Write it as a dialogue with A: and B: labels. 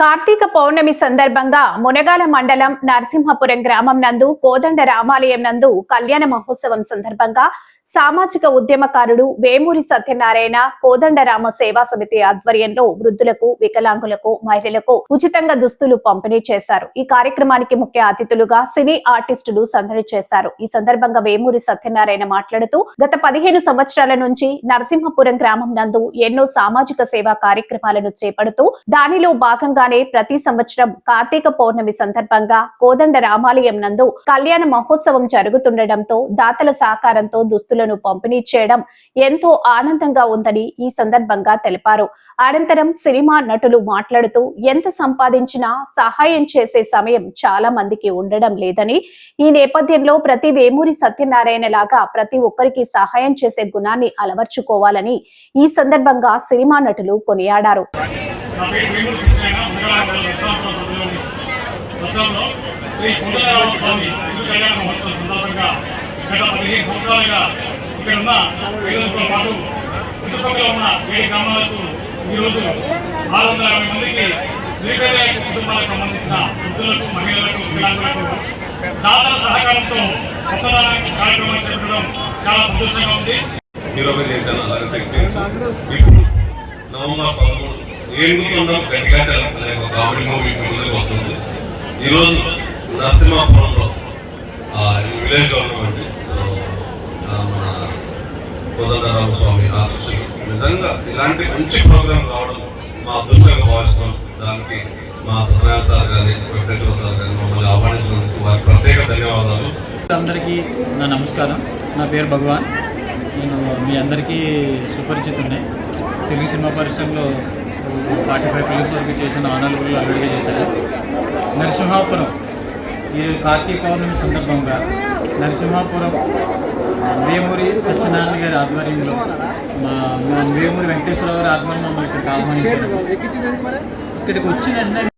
A: కార్తీక పౌర్ణమి సందర్భంగా మునగాల మండలం నరసింహపురం గ్రామం నందు కోదండ రామాలయం నందు కళ్యాణ మహోత్సవం సందర్భంగా సామాజిక ఉద్యమకారుడు వేమూరి సత్యనారాయణ కోదండరామ సేవా సమితి ఆధ్వర్యంలో వృద్ధులకు వికలాంగులకు మహిళలకు ఉచితంగా దుస్తులు పంపిణీ చేశారు. ఈ కార్యక్రమానికి ముఖ్య అతిథులుగా సినీ ఆర్టిస్టులు సందడి చేశారు. ఈ సందర్భంగా వేమూరి సత్యనారాయణ మాట్లాడుతూ గత పదిహేను సంవత్సరాల నుంచి నరసింహపురం గ్రామం నందు ఎన్నో సామాజిక సేవా కార్యక్రమాలను చేపడుతూ దానిలో భాగంగానే ప్రతి సంవత్సరం కార్తీక పౌర్ణమి సందర్భంగా కోదండ రామాలయం నందు కళ్యాణ మహోత్సవం జరుగుతుండటంతో దాతల సహకారంతో దుస్తులు దుస్తులను పంపిణీ చేయడం ఎంతో ఆనందంగా ఉందని ఈ సందర్భంగా తెలిపారు. అనంతరం సినిమా నటులు మాట్లాడుతూ ఎంత సంపాదించినా సహాయం చేసే సమయం చాలా మందికి ఉండడం లేదని ఈ నేపథ్యంలో ప్రతి వేమూరి సత్యనారాయణ లాగా ప్రతి ఒక్కరికి సహాయం చేసే గుణాన్ని అలవర్చుకోవాలని ఈ సందర్భంగా సినిమా నటులు కొనియాడారు.
B: శ్రీ కుండలరామ స్వామి హిందూ కళ్యాణ మహోత్సవం సందర్భంగా గత పదిహేను సంవత్సరాలుగా ఇక్కడ ఉన్న పేదలతో పాటు చుట్టుపక్కల ఉన్న ఏడు గ్రామాలకు ఈరోజు ఆరు వందల యాభై మందికి నిరుపేద కుటుంబాలకు సంబంధించిన వృద్ధులకు మహిళలకు వికలాంగులకు దాతల సహకారంతో కార్యక్రమాలు చేపట్టడం చాలా సంతోషంగా ఉంది.
C: హీరోగా చేశాను అలాగే సెక్రటరీ ఇప్పుడు నవంబర్ పదమూడు గట్టిగా ఒక కామెడీ మూవీ ముందుకు వస్తుంది. ఈరోజు నరసింహాపురంలో కోదండరామ స్వామి ఆశీస్సులు నిజంగా ఇలాంటి మంచి ప్రోగ్రామ్ రావడం మా అదృష్టంగా భావిస్తాం దానికి మా సత్యనారాయణ సార్ గారి వెంకటేశ్వర సార్ గారిని మమ్మల్ని ఆహ్వానించినందుకు వారికి ప్రత్యేక ధన్యవాదాలు.
D: అందరికీ నా నమస్కారం. నా పేరు భగవాన్. నేను మీ అందరికీ సుపరిచితున్నాయి తెలుగు సినిమా పరిశ్రమలో ఫార్టీ ఫైవ్ ఫిలిమ్స్ వరకు చేసిన ఆనలుగులు అల్లుడిగా చేశారు. నరసింహాపురం ఈ కార్తీక పౌర్ణమి సందర్భంగా నరసింహాపురం వేమూరి సత్యనారాయణ గారి ఆధ్వర్యంలో మా వేమూరి వెంకటేశ్వర గారి ఆధ్వర్యం మమ్మల్ని ఇక్కడికి ఆహ్వానించారు ఇక్కడికి వచ్చిన